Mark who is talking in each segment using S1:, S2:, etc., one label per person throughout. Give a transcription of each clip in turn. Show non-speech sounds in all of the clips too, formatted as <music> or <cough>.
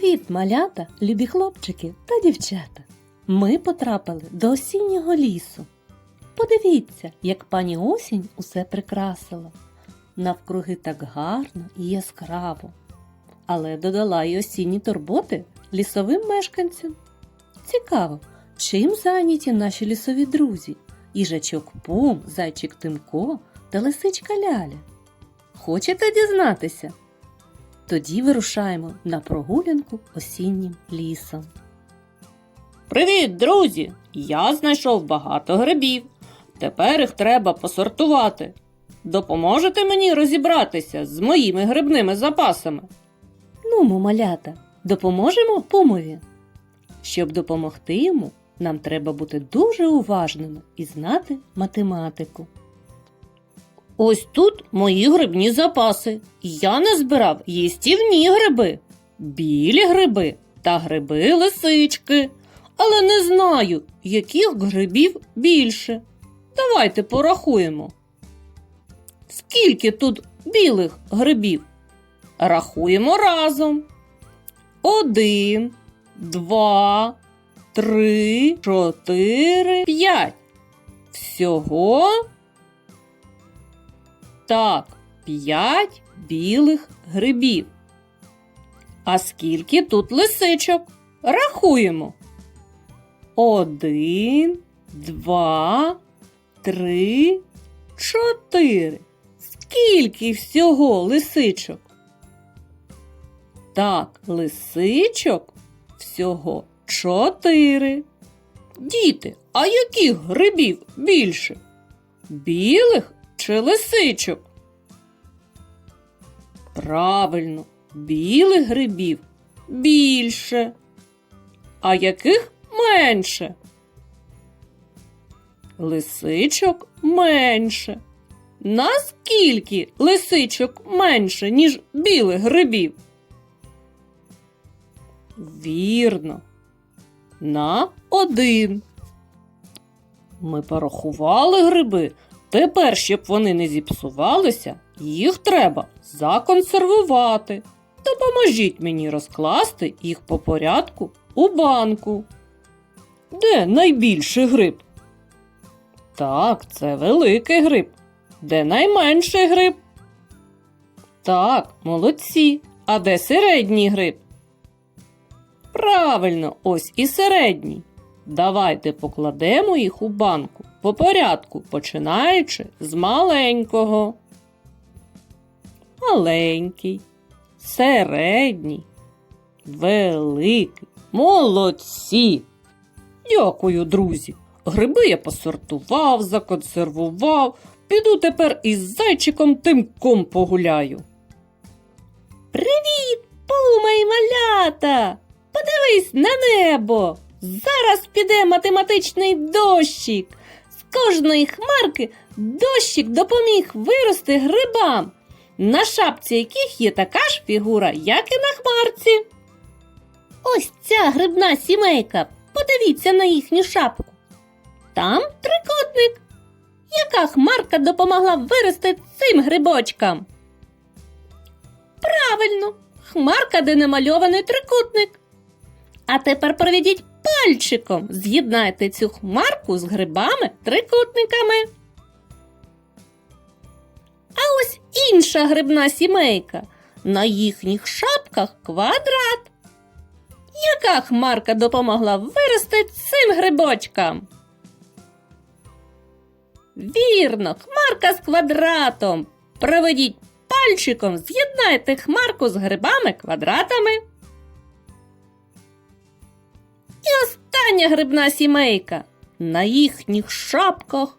S1: Привіт, малята, любі хлопчики та дівчата. Ми потрапили до осіннього лісу. Подивіться, як пані осінь усе прикрасила. Навкруги так гарно і яскраво. Але додала й осінні турботи лісовим мешканцям. Цікаво, чим зайняті наші лісові друзі? Їжачок Пум, зайчик Тимко та лисичка Ляля. Хочете дізнатися? Тоді вирушаємо на прогулянку осіннім лісом.
S2: Привіт, друзі! Я знайшов багато грибів. Тепер їх треба посортувати. Допоможете мені розібратися з моїми грибними запасами?
S1: Ну, малята, допоможемо пумові. Щоб допомогти йому, нам треба бути дуже уважними і знати математику.
S2: Ось тут мої грибні запаси. Я не збирав їстівні гриби, білі гриби та гриби лисички. Але не знаю, яких грибів більше. Давайте порахуємо. Скільки тут білих грибів? Рахуємо разом. Один, два, три, чотири, п'ять. Всього так, п'ять білих грибів. А скільки тут лисичок? Рахуємо. Один, два, три, чотири. Скільки всього лисичок? Так, лисичок всього чотири. Діти, а яких грибів більше? Білих чи лисичок? Правильно, білих грибів більше. А яких менше? Лисичок менше. Наскільки лисичок менше, ніж білих грибів? Вірно. На один. Ми порахували гриби. Тепер, щоб вони не зіпсувалися, їх треба законсервувати. Допоможіть мені розкласти їх по порядку у банку. Де найбільший гриб? Так, це великий гриб. Де найменший гриб? Так, молодці. А де середній гриб? Правильно, ось і середній. Давайте покладемо їх у банку по порядку, починаючи з маленького. Маленький, середній, великий. Молодці. Дякую, друзі. Гриби я посортував, законсервував. Піду тепер із зайчиком тимком погуляю.
S1: Привіт, пума й малята! Подивись на небо! Зараз піде математичний дощик. Кожної хмарки дощик допоміг вирости грибам, на шапці яких є така ж фігура, як і на хмарці. Ось ця грибна сімейка. Подивіться на їхню шапку. Там трикутник. Яка хмарка допомогла вирости цим грибочкам? Правильно, хмарка, де намальований трикутник. А тепер проведіть пальчиком, з'єднайте цю хмарку з грибами трикутниками. А ось інша грибна сімейка. На їхніх шапках квадрат. Яка хмарка допомогла вирости цим грибочкам? Вірно, хмарка з квадратом. Проведіть пальчиком, з'єднайте хмарку з грибами квадратами. Остання грибна сімейка. На їхніх шапках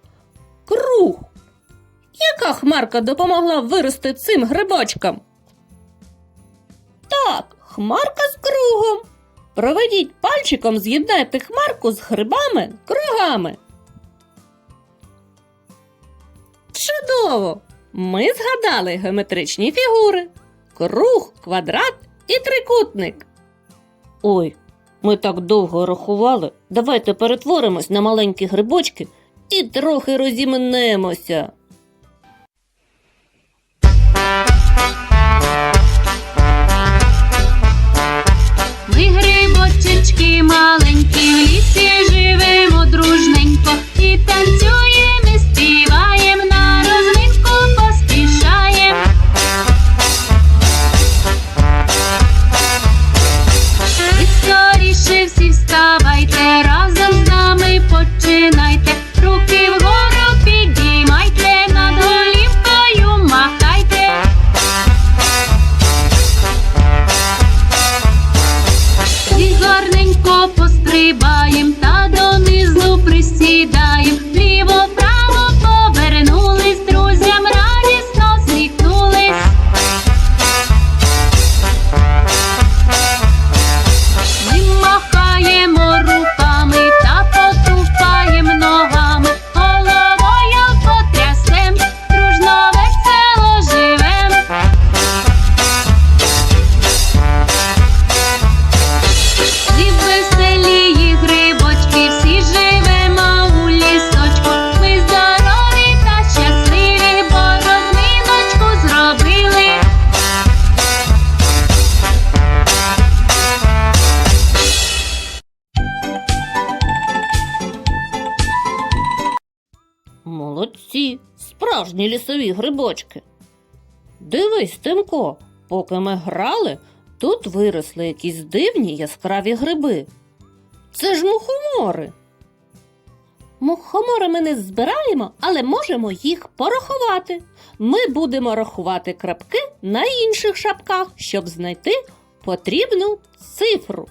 S1: круг. Яка хмарка допомогла вирости цим грибочкам? Так, хмарка з кругом. Проведіть пальчиком, з'єднайте хмарку з грибами кругами. Чудово! Ми згадали геометричні фігури: круг, квадрат і трикутник.
S2: Ой, ми так довго рахували. Давайте перетворимось на маленькі грибочки і трохи розімнемося. Справжні лісові грибочки. Дивись, Тимко, поки ми грали, тут виросли якісь дивні яскраві гриби. Це ж мухомори. Мухомори ми не збираємо, але можемо їх порахувати. Ми будемо рахувати крапки на інших шапках, щоб знайти потрібну цифру.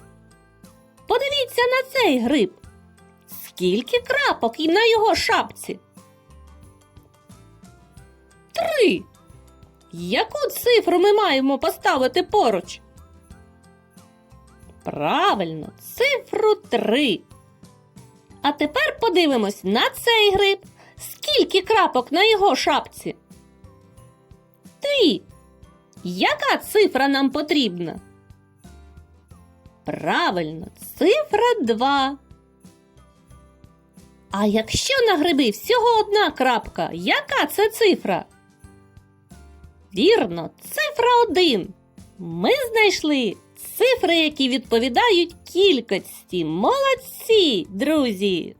S2: Подивіться на цей гриб. Скільки крапок і на його шапці? Три. Яку цифру ми маємо поставити поруч? Правильно, цифру три. А тепер подивимось на цей гриб. Скільки крапок на його шапці? Три. Яка цифра нам потрібна? Правильно, цифра 2. А якщо на гриби всього одна крапка, яка це цифра? Вірно, цифра 1. Ми знайшли цифри, які відповідають кількості. Молодці, друзі.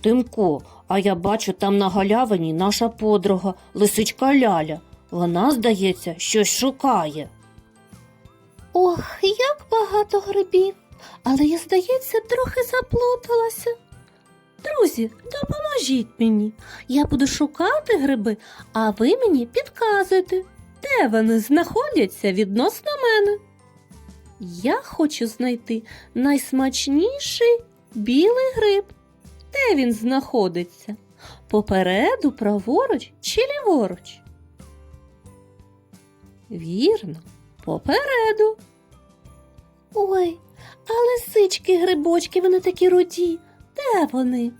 S2: Тимко, а я бачу там на галявині наша подруга, лисичка Ляля. Вона, здається, щось шукає. Ох, як багато грибів, але я, здається, трохи заплуталася.
S1: Друзі, допоможіть мені. Я буду шукати гриби, а ви мені підказуйте, де вони знаходяться відносно мене. Я хочу знайти найсмачніший білий гриб. Де він знаходиться? Попереду, праворуч чи ліворуч? Вірно, попереду. Ой, а лисички грибочки, вони такі руді. Де вони?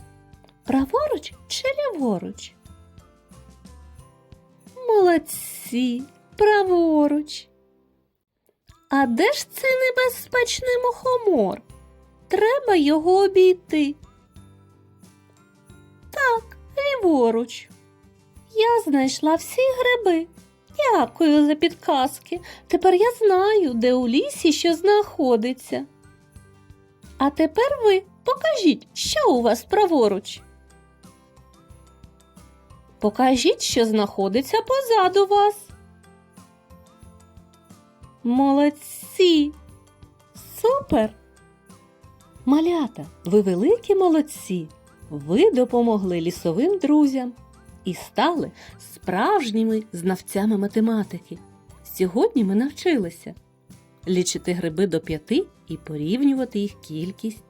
S1: Праворуч чи ліворуч? Молодці, праворуч. А де ж цей небезпечний мухомор? Треба його обійти. Так, ліворуч. Я знайшла всі гриби. Дякую за підказки. Тепер я знаю, де у лісі що знаходиться. А тепер ви покажіть, що у вас праворуч. Покажіть, що знаходиться позаду вас. Молодці. Супер. Малята, ви великі молодці. Ви допомогли лісовим друзям і стали справжніми знавцями математики. Сьогодні ми навчилися лічити гриби до п'яти і порівнювати їх кількість,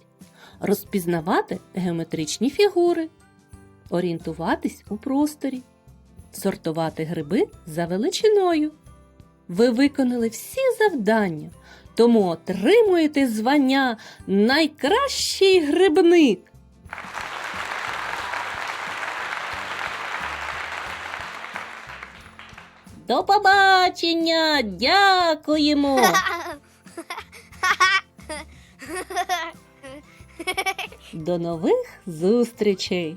S1: розпізнавати геометричні фігури, орієнтуватись у просторі, сортувати гриби за величиною. Ви виконали всі завдання, тому отримуєте звання найкращий грибник.
S2: До побачення! Дякуємо! <laughs>
S1: До нових зустрічей!